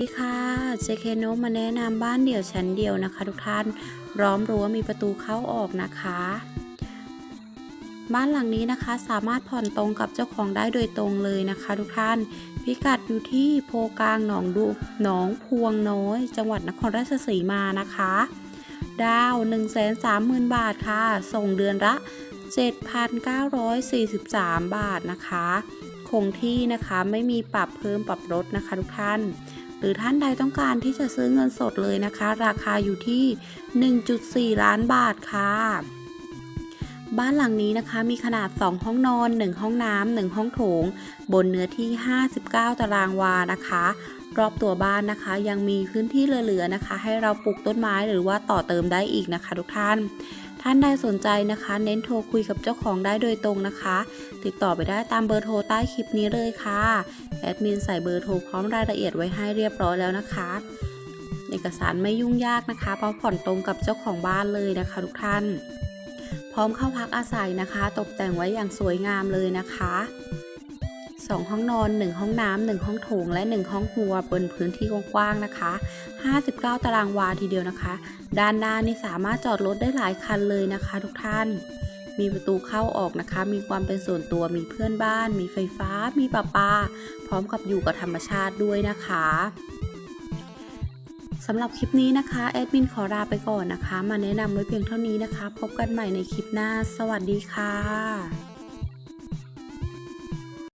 สวัสดีค่ะเจเคโนมาแนะนำบ้านเดี่ยวชั้นเดียวนะคะ ทุกท่านร้อมรั้วมีประตูเข้าออกนะคะ บ้านหลังนี้นะคะสามารถผ่อนตรงกับเจ้าของได้โดยตรงเลยนะคะ ทุกท่าน พิกัดอยู่ที่โพกลางหนองดูหนองพวงน้อย จังหวัดนครราชสีมานะคะ ดาว130,000 บาทค่ะ ส่งเดือนละ 7,943 บาทนะคะ คงที่นะคะไม่มีปรับเพิ่มปรับลดนะคะ ทุกท่าน หรือท่านใดต้องการที่จะซื้อเงินสดเลยนะคะ ราคาอยู่ที่ 1.4 ล้านบาทค่ะ บ้านหลังนี้นะคะมีขนาด 2 ห้องนอน 1 ห้องน้ำ1ห้องโถง บนเนื้อที่ 59 ตารางวานะคะ รอบตัวบ้านนะคะ ยังมีพื้นที่เหลือๆนะคะ ให้เราปลูกต้นไม้หรือว่าต่อเติมได้อีกนะคะ ทุกท่าน ท่านใดสนใจนะคะ เน้นโทรคุยกับเจ้าของได้โดยตรงนะคะ ติดต่อไปได้ตามเบอร์โทรใต้คลิปนี้เลยค่ะแอดมินใส่เบอร์โทรพร้อมรายละเอียดไว้ให้เรียบร้อยแล้วนะคะ เอกสารไม่ยุ่งยากนะคะเพราะผ่อนตรงกับเจ้าของบ้านเลยนะคะ ทุกท่าน พร้อมเข้าพักอาศัยนะคะ ตกแต่งไว้อย่างสวยงามเลยนะคะ 2 ห้องนอน 1 ห้องน้ำ1ห้องโถงและ 1 ห้องครัวบนพื้นที่กว้างๆนะคะ 59 ตารางวาทีเดียวนะคะ ด้านหน้านี่สามารถจอดรถได้หลายคันเลยนะคะ ทุกท่าน มีประตูเข้าออกนะคะ มีความเป็นส่วนตัวมีเพื่อนบ้าน มีไฟฟ้า มีประปา พร้อมกับอยู่กับธรรมชาติด้วยนะคะ สำหรับคลิปนี้นะคะแอดมินขอลาไปก่อนนะคะ มาแนะนำไว้เพียงเท่านี้นะคะ พบกันใหม่ในคลิปหน้า สวัสดีค่ะ